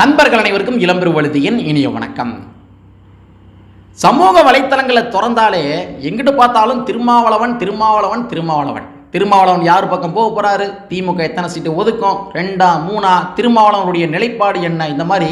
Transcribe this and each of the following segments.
நண்பர்கள் அனைவருக்கும் இளம்பெரு வழுதியின் இனிய வணக்கம். சமூக வலைத்தளங்களை திறந்தாலே எங்கிட்டு பார்த்தாலும் திருமாவளவன் திருமாவளவன் திருமாவளவன். திருமாவளவன் யார் பக்கம் போக போறாரு? திமுக எத்தனை சீட்டு ஒதுக்கும்? ரெண்டா மூணா? திருமாவளவனுடைய நிலைப்பாடு என்ன? இந்த மாதிரி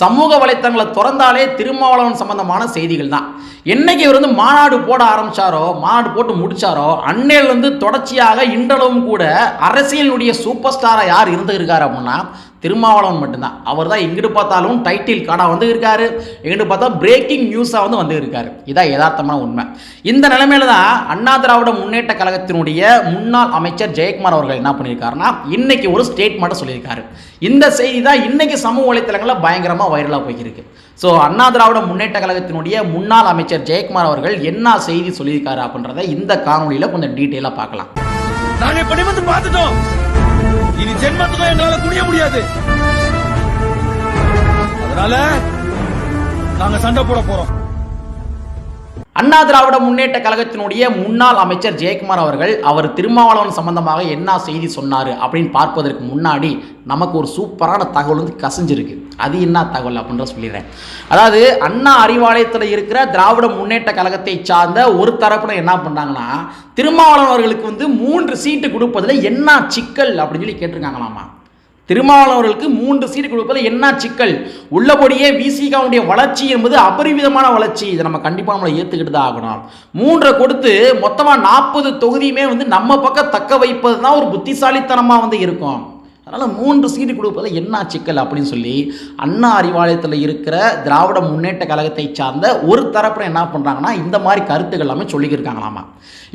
சமூக வலைத்தளங்களை திறந்தாலே திருமாவளவன் சம்பந்தமான செய்திகள் தான் என்னைக்கு இவர் வந்து மாநாடு போட ஆரம்பிச்சாரோ மாநாடு போட்டு முடிச்சாரோ அன்னையிலிருந்து தொடர்ச்சியாக இன்றளவும் கூட அரசியலுடைய சூப்பர் ஸ்டாராக யார் இருந்து இருக்காரு அப்படின்னா திருமாவளவன் மட்டும்தான். அவர் தான் எங்கிட்டு பார்த்தாலும் டைட்டில் கார்டாக வந்து இருக்காரு. எங்கிட்டு பார்த்தா பிரேக்கிங் நியூஸாக வந்து வந்து இருக்காரு. இதான் யதார்த்தமான உண்மை. இந்த நிலைமையில தான் அண்ணா திராவிட முன்னேற்ற கழகத்தினுடைய முன்னாள் அமைச்சர் ஜெயக்குமார் அவர்கள் என்ன பண்ணியிருக்காருன்னா இன்னைக்கு ஒரு ஸ்டேட்மெண்ட்டை சொல்லியிருக்காரு. இந்த செய்தி தான் இன்னைக்கு சமூக வலைத்தளங்களில் பயங்கரமாக வைரலாக போயிருக்கு. ஸோ அண்ணா திராவிட முன்னேற்ற கழகத்தினுடைய முன்னாள் அமைச்சர் ஜெயக்குமார் அவர்கள் என்ன செய்தி சொல்லியிருக்காரு அப்படின்றத இந்த காணொலியில் கொஞ்சம் டீட்டெயிலாக பார்க்கலாம். பார்த்துட்டோம். இனி ஜென்மத்துக்கும் எங்களால குடிய முடியாது. அதனால நாங்க சண்டை போட போறோம். அண்ணா திராவிட முன்னேற்ற கழகத்தினுடைய முன்னாள் அமைச்சர் ஜெயக்குமார் அவர்கள் அவர் திருமாவளவன் சம்பந்தமாக என்ன செய்தி சொன்னார் அப்படின்னு பார்ப்பதற்கு முன்னாடி நமக்கு ஒரு சூப்பரான தகவல் வந்து கசிஞ்சிருக்கு. அது என்ன தகவல் அப்படின்ற சொல்லிடுறேன். அதாவது அண்ணா அறிவாலயத்தில் இருக்கிற திராவிட முன்னேற்ற கழகத்தை சார்ந்த ஒரு தரப்புல என்ன பண்ணாங்கன்னா திருமாவளவன் அவர்களுக்கு வந்து மூன்று சீட்டு கொடுப்பதில் என்ன சிக்கல் அப்படின்னு சொல்லி கேட்டிருக்காங்களாமா? திருமாவளவர்களுக்கு மூன்று சீட்டு கொடுப்பதில் என்ன சிக்கல்? உள்ளபடியே விசிகாவுடைய வளர்ச்சி என்பது அபரிவிதமான வளர்ச்சி. இதை நம்ம கண்டிப்பாக நம்மளை ஏற்றுக்கிட்டு தான் ஆகணும். மூன்றை கொடுத்து மொத்தமாக நாற்பது தொகுதியுமே வந்து நம்ம பக்கம் தக்க வைப்பது தான் ஒரு புத்திசாலித்தனமாக வந்து இருக்கும். அதனால் மூன்று சீட்டு கொடுப்பதில் என்ன சிக்கல் அப்படின்னு சொல்லி அண்ணா அறிவாலயத்தில் இருக்கிற திராவிட முன்னேற்ற கழகத்தை சார்ந்த ஒரு தரப்பில் என்ன பண்ணுறாங்கன்னா இந்த மாதிரி கருத்துக்கள் எல்லாமே சொல்லிக்கிருக்காங்களாமா.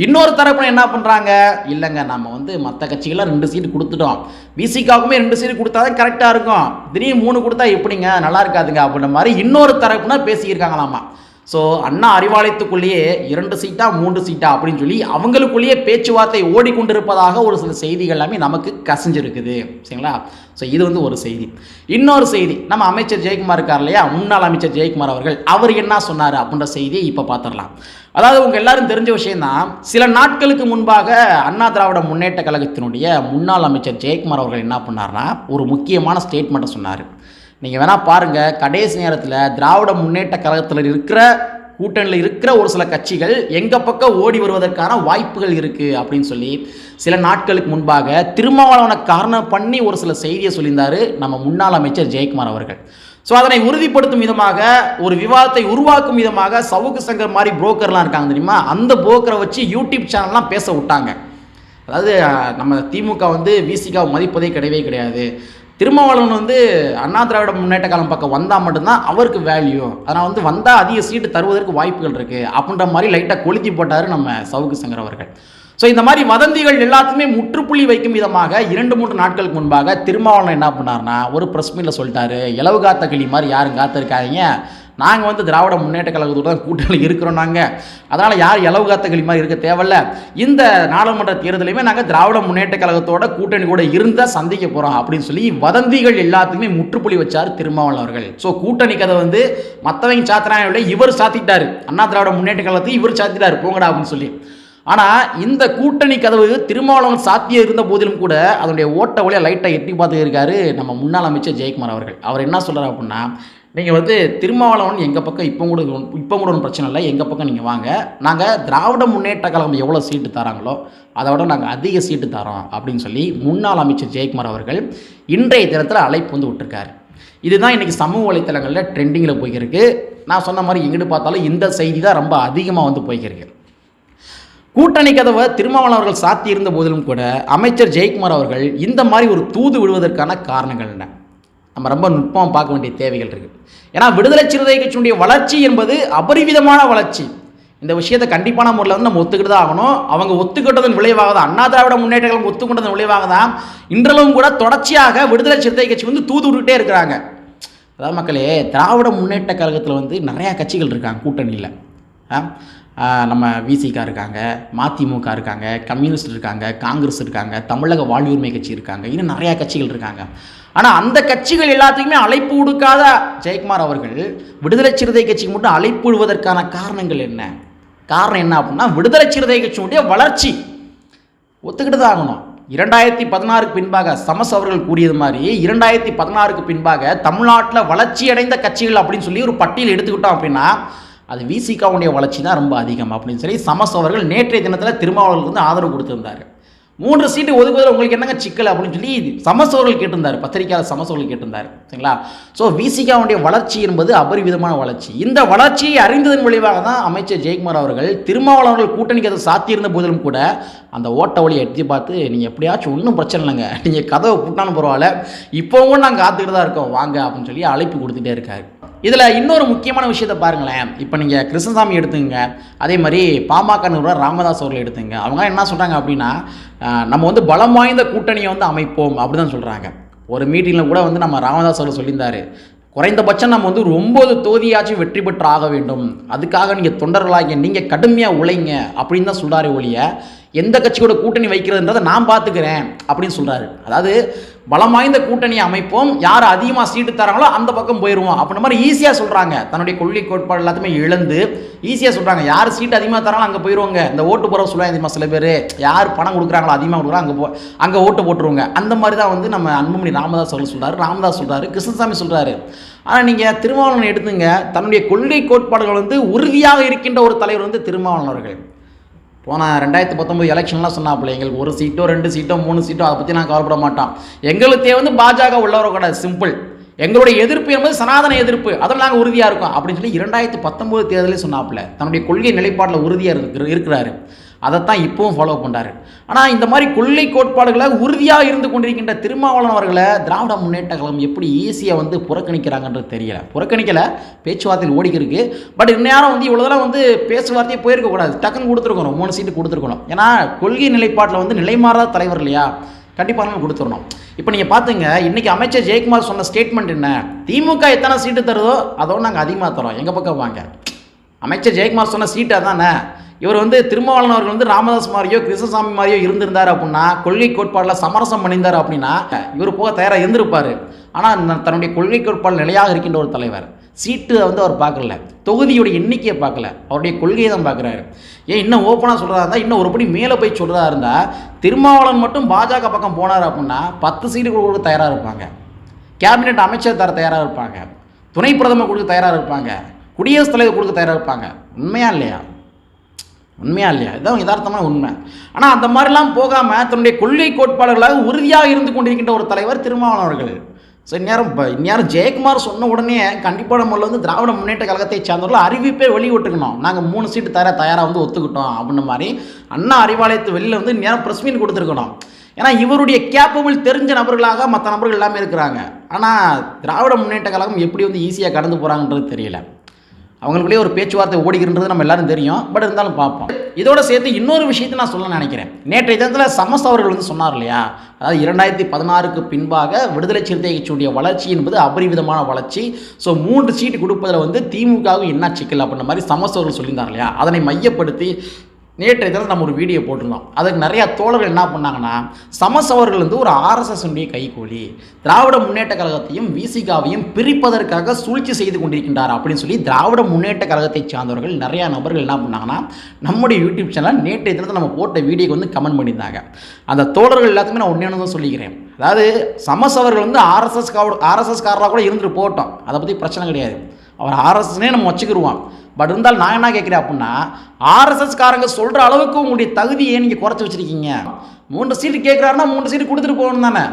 இன்னொரு தரப்பில் என்ன பண்ணுறாங்க இல்லைங்க நம்ம வந்து மற்ற கட்சிகள்லாம் ரெண்டு சீட்டு கொடுத்துட்டோம். விசிகாவுக்குமே ரெண்டு சீட்டு கொடுத்தா தான் கரெக்டாக இருக்கும். திடீர்னு மூணு கொடுத்தா எப்படிங்க? நல்லா இருக்காதுங்க அப்படின்ற மாதிரி இன்னொரு தரப்புனா பேசியிருக்காங்களாமா ஸோ அண்ணா அறிவாலயத்துக்குள்ளேயே இரண்டு சீட்டா மூன்று சீட்டா அப்படின்னு சொல்லி அவங்களுக்குள்ளேயே பேச்சுவார்த்தை ஓடிக்கொண்டிருப்பதாக ஒரு சில செய்திகள் எல்லாமே நமக்கு கசிஞ்சிருக்குது. சரிங்களா? ஸோ இது வந்து ஒரு செய்தி. இன்னொரு செய்தி நம்ம அமைச்சர் ஜெயக்குமார் இருக்கார் இல்லையா? முன்னாள் அமைச்சர் ஜெயக்குமார் அவர்கள் அவர் என்ன சொன்னார் அப்படின்ற செய்தியை இப்போ பார்த்துடலாம். அதாவது உங்கள் எல்லாரும் தெரிஞ்ச விஷயம்தான் சில நாட்களுக்கு முன்பாக அண்ணா திராவிட முன்னேற்ற கழகத்தினுடைய முன்னாள் அமைச்சர் ஜெயக்குமார் அவர்கள் என்ன பண்ணார்னா ஒரு முக்கியமான ஸ்டேட்மெண்ட்டை சொன்னார். நீங்கள் வேணால் பாருங்கள் கடைசி நேரத்தில் திராவிட முன்னேற்ற கழகத்தில் இருக்கிற கூட்டணியில் இருக்கிற ஒரு சில கட்சிகள் எங்கள் பக்கம் ஓடி வருவதற்கான வாய்ப்புகள் இருக்குது அப்படின்னு சொல்லி சில நாட்களுக்கு முன்பாக திருமாவளவனை காரணம் பண்ணி ஒரு சில செய்தியை சொல்லியிருந்தார் நம்ம முன்னாள் அமைச்சர் ஜெயக்குமார் அவர்கள். ஸோ அதனை உறுதிப்படுத்தும் விதமாக ஒரு விவாதத்தை உருவாக்கும் விதமாக சவுக்கு சங்கர் மாதிரி புரோக்கர்லாம் இருக்காங்க தெரியுமா? அந்த புரோக்கரை வச்சு யூடியூப் சேனல்லாம் பேச விட்டாங்க. அதாவது நம்ம திமுக வந்து விசிகாவை மதிப்பதே கிடையவே கிடையாது. திருமாவளவன் வந்து அண்ணா திராவிட முன்னேற்ற காலம் பக்கம் வந்தால் மட்டும்தான் அவருக்கு வேல்யூ அதனால் வந்து வந்தால் அதிக சீட்டு தருவதற்கு வாய்ப்புகள் இருக்குது அப்படின்ற மாதிரி லைட்டாக கொளுத்தி போட்டார் நம்ம சவுக்கு சங்கர் அவர்கள். ஸோ இந்த மாதிரி வதந்திகள் எல்லாத்துக்குமே முற்றுப்புள்ளி வைக்கும் விதமாக இரண்டு மூன்று நாட்களுக்கு முன்பாக திருமாவளவன் என்ன பண்ணார்னா ஒரு ப்ரெஸ் மீட்டில் சொல்லிட்டாரு இலவு காத்த கிளி மாதிரி யாரும் காத்திருக்காதீங்க. நாங்கள் வந்து திராவிட முன்னேற்ற கழகத்தோட தான் கூட்டணி இருக்கிறோம் நாங்கள் அதனால் யார் இலவு காத்தகளி மாதிரி இருக்க தேவையில்ல. இந்த நாடாளுமன்ற தேர்தலையுமே நாங்கள் திராவிட முன்னேற்ற கழகத்தோட கூட்டணி கூட இருந்தால் சந்திக்க போகிறோம் அப்படின்னு சொல்லி வதந்திகள் எல்லாத்துக்குமே முற்றுப்புள்ளி வச்சார் திருமாவளவன் அவர்கள். ஸோ கூட்டணி கதை வந்து மற்றவங்க சாத்தினாங்க விட இவர் சாத்திட்டார். அண்ணா திராவிட முன்னேற்ற கழகத்தை இவர் சாத்திட்டாரு. போங்கடா அப்படின்னு சொல்லி. ஆனால் இந்த கூட்டணி கதவு திருமாவளவன் சாத்தியம் இருந்த போதிலும் கூட அதனுடைய ஓட்ட வழியாக லைட்டாக எட்டி பார்த்துருக்காரு நம்ம முன்னாள் அமைச்சர் ஜெயக்குமார் அவர்கள். அவர் என்ன சொல்கிறார் அப்படின்னா நீங்கள் வந்து திருமாவளவன் எங்கள் பக்கம் இப்போ கூட இப்போ கூட ஒன்றும் பிரச்சனை இல்லை. எங்கள் பக்கம் நீங்கள் வாங்க. நாங்கள் திராவிட முன்னேற்ற கழகம் எவ்வளோ சீட்டு தராங்களோ அதை விட நாங்கள் அதிக சீட்டு தரோம் அப்படின்னு சொல்லி முன்னாள் அமைச்சர் ஜெயக்குமார் அவர்கள் இன்றைய தினத்தில் அழைப்பு வந்து விட்டுருக்காரு. இதுதான் இன்றைக்கி சமூக வலைத்தளங்களில் ட்ரெண்டிங்கில் போய்க்கிருக்கு நான் சொன்ன மாதிரி எங்கிட்டு பார்த்தாலும் இந்த செய்தி தான் ரொம்ப அதிகமாக வந்து போய்க்கிருக்கு. கூட்டணி கதவை திருமாவளவன் அவர்கள் சாத்தியிருந்த போதிலும் கூட அமைச்சர் ஜெயக்குமார் அவர்கள் இந்த மாதிரி ஒரு தூது விடுவதற்கான காரணங்கள் என்ன? நம்ம ரொம்ப நுட்பமாக பார்க்க வேண்டிய தேவைகள் இருக்குது ஏன்னா விடுதலை சிறுத்தை கட்சியினுடைய வளர்ச்சி என்பது அபரிவிதமான வளர்ச்சி. இந்த விஷயத்தை கண்டிப்பான முறையில் வந்து நம்ம ஒத்துக்கிட்டு தான் ஆகணும். அவங்க ஒத்துக்கிட்டதன் விளைவாக தான் அண்ணா திராவிட முன்னேற்றங்களும் ஒத்துக்கொண்டதன் விளைவாக தான் இன்றளவும் கூட தொடர்ச்சியாக விடுதலை சிறுத்தை கட்சி வந்து தூது விட்டுட்டே இருக்கிறாங்க. அதாவது மக்களே திராவிட முன்னேற்ற கழகத்தில் வந்து நிறையா கட்சிகள் இருக்காங்க கூட்டணியில். ஆ, நம்ம விசிகா இருக்காங்க மதிமுக இருக்காங்க கம்யூனிஸ்ட் இருக்காங்க காங்கிரஸ் இருக்காங்க தமிழக வாழ்வுரிமை கட்சி இருக்காங்க இன்னும் நிறையா கட்சிகள் இருக்காங்க. ஆனால் அந்த கட்சிகள் எல்லாத்துக்குமே அழைப்பு கொடுக்காத ஜெயக்குமார் அவர்கள் விடுதலை சிறுத்தை கட்சிக்கு மட்டும் அழைப்பு விடுவதற்கான காரணங்கள் என்ன? காரணம் என்ன அப்படின்னா விடுதலை சிறுத்தை கட்சியினுடைய வளர்ச்சி. ஒத்துக்கிட்டு தான் ஆகணும். இரண்டாயிரத்தி பதினாறுக்கு பின்பாக சமஸ் அவர்கள் கூறியது மாதிரி இரண்டாயிரத்தி பதினாறுக்கு பின்பாக தமிழ்நாட்டில் வளர்ச்சி அடைந்த கட்சிகள் அப்படின்னு சொல்லி ஒரு பட்டியல் எடுத்துக்கிட்டோம் அப்படின்னா அது விசிகாவுடைய வளர்ச்சி தான் ரொம்ப அதிகம் அப்படின்னு சொல்லி சமஸ் அவர்கள் நேற்றைய தினத்தில் திருமாவளவர்களுக்கு வந்து ஆதரவு கொடுத்துருந்தார். மூன்று சீட்டு ஒதுக்குவதில் உங்களுக்கு என்னங்க சிக்கல் அப்படின்னு சொல்லி சமஸ் அவர்கள் கேட்டிருந்தார். பத்திரிகையாளர் சமஸ் அவர்கள் கேட்டிருந்தார். சரிங்களா? ஸோ விசிகாவுடைய வளர்ச்சி என்பது அபரிவிதமான வளர்ச்சி. இந்த வளர்ச்சியை அறிந்ததன் விளைவாக தான் அமைச்சர் ஜெயக்குமார் அவர்கள் திருமாவளவர்கள் கூட்டணிக்கு அதை சாத்தியிருந்த போதிலும் கூட அந்த ஓட்ட வழியை எட்டி பார்த்து நீங்கள் எப்படியாச்சும் ஒன்றும் பிரச்சனை இல்லைங்க. நீங்கள் கதவை புட்டாலும் பரவாயில்ல. இப்போவும் நாங்கள் காத்துக்கிட்டு தான் இருக்கோம். வாங்க அப்படின்னு சொல்லி அழைப்பு கொடுத்துட்டே இருக்காரு. இதில் இன்னொரு முக்கியமான விஷயத்தை பாருங்களேன். இப்போ நீங்கள் கிருஷ்ணசாமி எடுத்துங்க அதே மாதிரி பாமக நிறுவனர் ராமதாஸ் அவர்கள் எடுத்துங்க. அவங்க என்ன சொல்கிறாங்க அப்படின்னா நம்ம வந்து பலம் வாய்ந்த கூட்டணியை வந்து அமைப்போம் அப்படி தான் சொல்கிறாங்க ஒரு மீட்டிங்கில் கூட வந்து நம்ம ராமதாஸ் அவர்கள் சொல்லியிருந்தாரு. குறைந்தபட்சம் நம்ம வந்து ஒரு ஒம்பது தொகுதியாச்சும் வெற்றி பெற்று ஆக வேண்டும். அதுக்காக நீங்கள் தொண்டர்களாகிய நீங்கள் கடுமையாக உழைங்க அப்படின்னு தான் சொல்கிறாரு ஒழிய எந்த கட்சியோட கூட்டணி வைக்கிறதுன்றதை நான் பார்த்துக்கிறேன் அப்படின்னு சொல்கிறாரு அதாவது பலம் வாய்ந்த கூட்டணியை அமைப்போம். யார் அதிகமாக சீட்டு தராங்களோ அந்த பக்கம் போயிடுவோம் அப்படின்ற மாதிரி ஈஸியாக சொல்கிறாங்க தன்னுடைய கொள்கை கோட்பாடு எல்லாத்தையுமே இழந்து ஈஸியாக சொல்கிறாங்க யார் சீட்டு அதிகமாக தராங்களோ அங்கே போயிடுவாங்க இந்த ஓட்டு போகிற சொல்லுவாங்க தெரியுமா சில பேர்? யார் பணம் கொடுக்குறாங்களோ அதிகமாக கொடுக்குறாங்க அங்கே போ அங்கே ஓட்டு போட்டுருவாங்க. அந்த மாதிரி தான் வந்து நம்ம அன்புமணி ராமதாஸ் அவர்கள் சொல்கிறாரு ராமதாஸ் சொல்கிறாரு கிருஷ்ணசாமி சொல்கிறாரு ஆனால் நீங்கள் திருமாவளவன் எடுத்துங்க. தன்னுடைய கொள்கை கோட்பாடுகள் வந்து உறுதியாக இருக்கின்ற ஒரு தலைவர் வந்து திருமாவளவன் அவர்கள். போன ரெண்டாயிரத்தி பத்தொம்பது எலெக்ஷன்லாம் சொன்னாப்புல எங்களுக்கு ஒரு சீட்டோ ரெண்டு சீட்டோ மூணு சீட்டோ அதை பற்றி நான் கவலைப்பட மாட்டோம். எங்களுக்கு வந்து பாஜக உள்ளவர கூட சிம்பிள் எங்களுடைய எதிர்ப்பு என்பது சனாதன எதிர்ப்பு. அதில் நாங்கள் உறுதியாக இருக்கோம். அப்படின்னு சொல்லி இரண்டாயிரத்தி பத்தொம்போது தேர்தலே சொன்னாப்புல. தன்னுடைய கொள்கை நிலைப்பாட்டில் உறுதியாக இருக்கு இருக்கிறாரு. அதைத்தான் இப்போவும் ஃபாலோ பண்ணுறாரு ஆனால் இந்த மாதிரி கொள்ளை கோட்பாடுகளை உறுதியாக இருந்து கொண்டிருக்கின்ற திருமாவளவன் அவர்களை திராவிட முன்னேற்ற கழகம் எப்படி ஈஸியாக வந்து புறக்கணிக்கிறாங்கன்றது தெரியல. புறக்கணிக்கலை பேச்சுவார்த்தையில் ஓடிக்கிருக்கு. பட் இந்நேரம் வந்து இவ்வளோதெல்லாம் வந்து பேச்சுவார்த்தையே போயிருக்கக்கூடாது. டக்குன்னு கொடுத்துருக்கணும் மூணு சீட்டு கொடுத்துருக்கணும். ஏன்னா கொள்கை நிலைப்பாட்டில் வந்து நிலைமாறாத தலைவர் இல்லையா? கண்டிப்பாக நம்ம கொடுத்துடணும். இப்போ நீங்கள் பார்த்துங்க இன்றைக்கி அமைச்சர் ஜெயக்குமார் சொன்ன ஸ்டேட்மெண்ட் என்ன? திமுக எத்தனை சீட்டு தருதோ அதோட நாங்கள் அதிகமாக தரோம். எங்கள் பக்கம் வாங்க. அமைச்சர் ஜெயக்குமார் சொன்ன சீட்டு அதானே? இவர் வந்து திருமாவளவன் அவர்கள் வந்து ராமதாஸ் மாதிரியோ கிருஷ்ணசாமி மாதிரியோ இருந்திருந்தார் அப்படின்னா கொள்கை கோட்பாடில் சமரசம் பண்ணியிருந்தார் அப்படின்னா இவர் போக தயாராக இருந்திருப்பார். ஆனால் தன்னுடைய கொள்கை கோட்பாடு நிலையாக இருக்கின்ற ஒரு தலைவர். சீட்டு வந்து அவர் பார்க்கல. தொகுதியோட எண்ணிக்கையை பார்க்கல. அவருடைய கொள்கையை தான் பார்க்குறாரு. ஏன் இன்னும் ஓப்பனாக சொல்கிறதா இருந்தால் இன்னும் ஒருபடி மேலே போய் சொல்கிறதா இருந்தால் திருமாவளவன் மட்டும் பாஜக பக்கம் போனார் அப்படின்னா பத்து சீட்டு கொடுக்க தயாராக இருப்பாங்க. கேபினெட் அமைச்சர் தர தயாராக இருப்பாங்க. துணை பிரதமர் கொடுக்க தயாராக இருப்பாங்க. குடியரசுத் தலைவர் கொடுக்க தயாராக இருப்பாங்க. உண்மையா இல்லையா? உண்மையா இல்லையா? இதுதான் யதார்த்தமான உண்மை. ஆனால் அந்த மாதிரிலாம் போகாமல் தன்னுடைய கொள்கை கோட்பாடுகளாக உறுதியாக இருந்து கொண்டிருக்கின்ற ஒரு தலைவர் திருமாவளவன் அவர்கள். ஸோ இந்நேரம் இப்போ இந்நேரம் ஜெயக்குமார் சொன்ன உடனே கண்டிப்பாக நம்மள வந்து திராவிட முன்னேற்ற கழகத்தை சார்ந்தவர்கள் அறிவிப்பே வெளியிட்டுக்கணும். நாங்கள் மூணு சீட்டு தர தயாராக வந்து ஒத்துக்கிட்டோம் அப்படின்னு மாதிரி அண்ணா அறிவாலயத்து வெளியில் வந்து இந்நேரம் ப்ரெஸ் மீன் கொடுத்துருக்கணும். ஏன்னா இவருடைய கேப்பபிள் தெரிஞ்ச நபர்களாக மற்ற நபர்கள் எல்லாமே இருக்கிறாங்க. ஆனால் திராவிட முன்னேற்ற கழகம் எப்படி வந்து ஈஸியாக கடந்து போகிறாங்கன்றது தெரியல. அவங்களுக்குள்ளேயே ஒரு பேச்சுவார்த்தை ஓடிக்கிறன்றது நம்ம எல்லாரும் தெரியும். பட் இருந்தாலும் பார்ப்போம். இதோட சேர்த்து இன்னொரு விஷயத்தை நான் சொல்ல நினைக்கிறேன். நேற்றைய தினத்தில் சமஸ் அவர்கள் வந்து சொன்னார் இல்லையா? அதாவது இரண்டாயிரத்தி பதினாறுக்கு பின்பாக விடுதலை சிறுத்தை கட்சியுடைய வளர்ச்சி என்பது அபரிவிதமான வளர்ச்சி. ஸோ மூன்று சீட்டு கொடுப்பதில் வந்து திமுகவும் என்ன சிக்கல் அப்படின்ற மாதிரி சமஸ் அவர்கள் சொல்லியிருந்தார் இல்லையா? அதனை மையப்படுத்தி நேற்றைய தினம் நம்ம ஒரு வீடியோ போட்டிருந்தோம். அதுக்கு நிறையா தோழர்கள் என்ன பண்ணாங்கன்னா சமஸ் அவர்கள் வந்து ஒரு ஆர்எஸ்எஸ் உடைய கைகூலி திராவிட முன்னேற்ற கழகத்தையும் விசிகாவையும் பிரிப்பதற்காக சூழ்ச்சி செய்து கொண்டிருக்கின்றார் அப்படின்னு சொல்லி திராவிட முன்னேற்ற கழகத்தை சார்ந்தவர்கள் நிறையா நபர்கள் என்ன பண்ணாங்கன்னா நம்முடைய யூடியூப் சேனல் நேற்றைய தினத்தை நம்ம போட்ட வீடியோக்கு வந்து கமெண்ட் பண்ணியிருந்தாங்க. அந்த தோழர்கள் எல்லாத்துக்குமே நான் ஒன்றே தான் சொல்லிக்கிறேன். அதாவது சமஸ் அவர்கள் வந்து ஆர்எஸ்எஸ் ஆர்எஸ்எஸ்காரராக கூட இருந்துட்டு போட்டோம். அதை பற்றி பிரச்சனை கிடையாது. அவர் ஆர்எஸ்எஸ்னே நம்ம வச்சுக்கிடுவான் பட் இருந்தால் நான் என்ன கேட்குறேன் அப்படின்னா ஆர்எஸ்எஸ்காரங்க சொல்கிற அளவுக்கு உங்களுடைய தகுதியை நீங்கள் குறைச்சி வச்சுருக்கீங்க. மூன்று சீட்டு கேட்குறாருன்னா மூன்று சீட்டு கொடுத்துட்டு போகணும் தானே.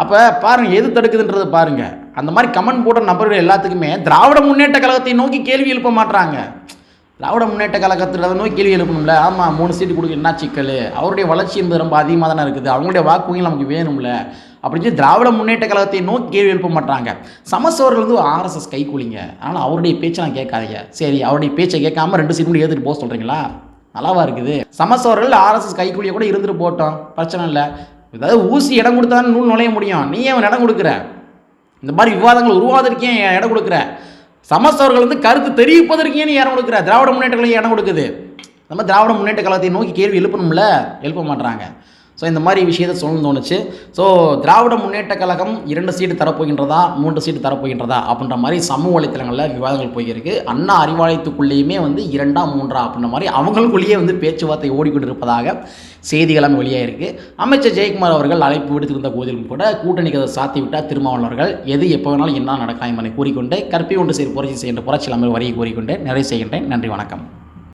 அப்போ பாருங்கள் எது தடுக்குதுன்றதை பாருங்கள் அந்த மாதிரி கமெண்ட் போடுற நபர்கள் எல்லாத்துக்குமே திராவிட முன்னேற்ற கழகத்தை நோக்கி கேள்வி எழுப்ப மாட்டாங்க திராவிட முன்னேற்ற கழகத்தில் நோக்கி கேள்வி எழுப்பணும்ல. ஆமாம் மூணு சீட்டு கொடுக்க என்ன சிக்கல்? அவருடைய வளர்ச்சி என்பது ரொம்ப அதிகமாக தானே இருக்குது. அவங்களுடைய வாக்குவங்க நமக்கு வேணும்ல. அப்படின்னு சொல்லி திராவிட முன்னேற்ற கழகத்தை நோக்கி கேள்வி எழுப்ப மாட்டாங்க. சமஸ்கவர்கள் வந்து ஆர்எஸ்எஸ் கைக்கூலிங்க அதனால் அவருடைய பேச்சை நான் கேட்காதீங்க. சரி அவருடைய பேச்சை கேட்காம ரெண்டு சீட் ஏற்றுட்டு போக சொல்கிறீங்களா நல்லாவா இருக்குது. சமஸ்வர்கள் ஆர்எஸ்எஸ் கைக்கூலியை கூட இருந்துட்டு போட்டோம். பிரச்சனை இல்லை. ஏதாவது ஊசி இடம் கொடுத்தா நூல் நுழைய முடியும். நீ ஏன் இடம் கொடுக்குற? இந்த மாதிரி விவாதங்கள் உருவாதற்கே இடம் கொடுக்குற? சமஸ்தவர்கள் வந்து கருத்து தெரிவிப்பதற்கு ஏன் நீ இடம் கொடுக்குற. திராவிட முன்னேற்ற கழகம் இடம் கொடுக்குது? நம்ம திராவிட முன்னேற்ற கழகத்தை நோக்கி கேள்வி எழுப்பணும்ல? எழுப்ப மாட்டுறாங்க ஸோ இந்த மாதிரி விஷயத்தை சொல்லணும்னு தோணுச்சு. ஸோ திராவிட முன்னேற்ற கழகம் இரண்டு சீட்டு தரப்போகின்றதா மூன்று சீட்டு தரப்போகின்றதா அப்படின்ற மாதிரி சமூக வலைத்தளங்களில் விவாதங்கள் போயிருக்கு. அண்ணா அறிவாலயத்துக்குள்ளேயுமே வந்து இரண்டா மூன்றா அப்படின்ற மாதிரி அவங்களுக்குள்ளேயே வந்து பேச்சுவார்த்தை ஓடிக்கொண்டிருப்பதாக செய்திகளும் வெளியாக இருக்குது அமைச்சர் ஜெயக்குமார் அவர்கள் அழைப்பு விடுத்திருந்த போதிலும் கூட கூட்டணிக்கு அதை சாத்தி விட்டால் திருமாவளவர்கள் எது எப்போ வேணாலும் என்ன நடக்கலாம் என்பதை கூறிக்கொண்டு கற்பி ஒன்று செய்து புரட்சி செய்கின்ற புரட்சி அமைப்பு வரியை கூறிக்கொண்டு நிறைவு செய்கின்றேன். நன்றி வணக்கம்.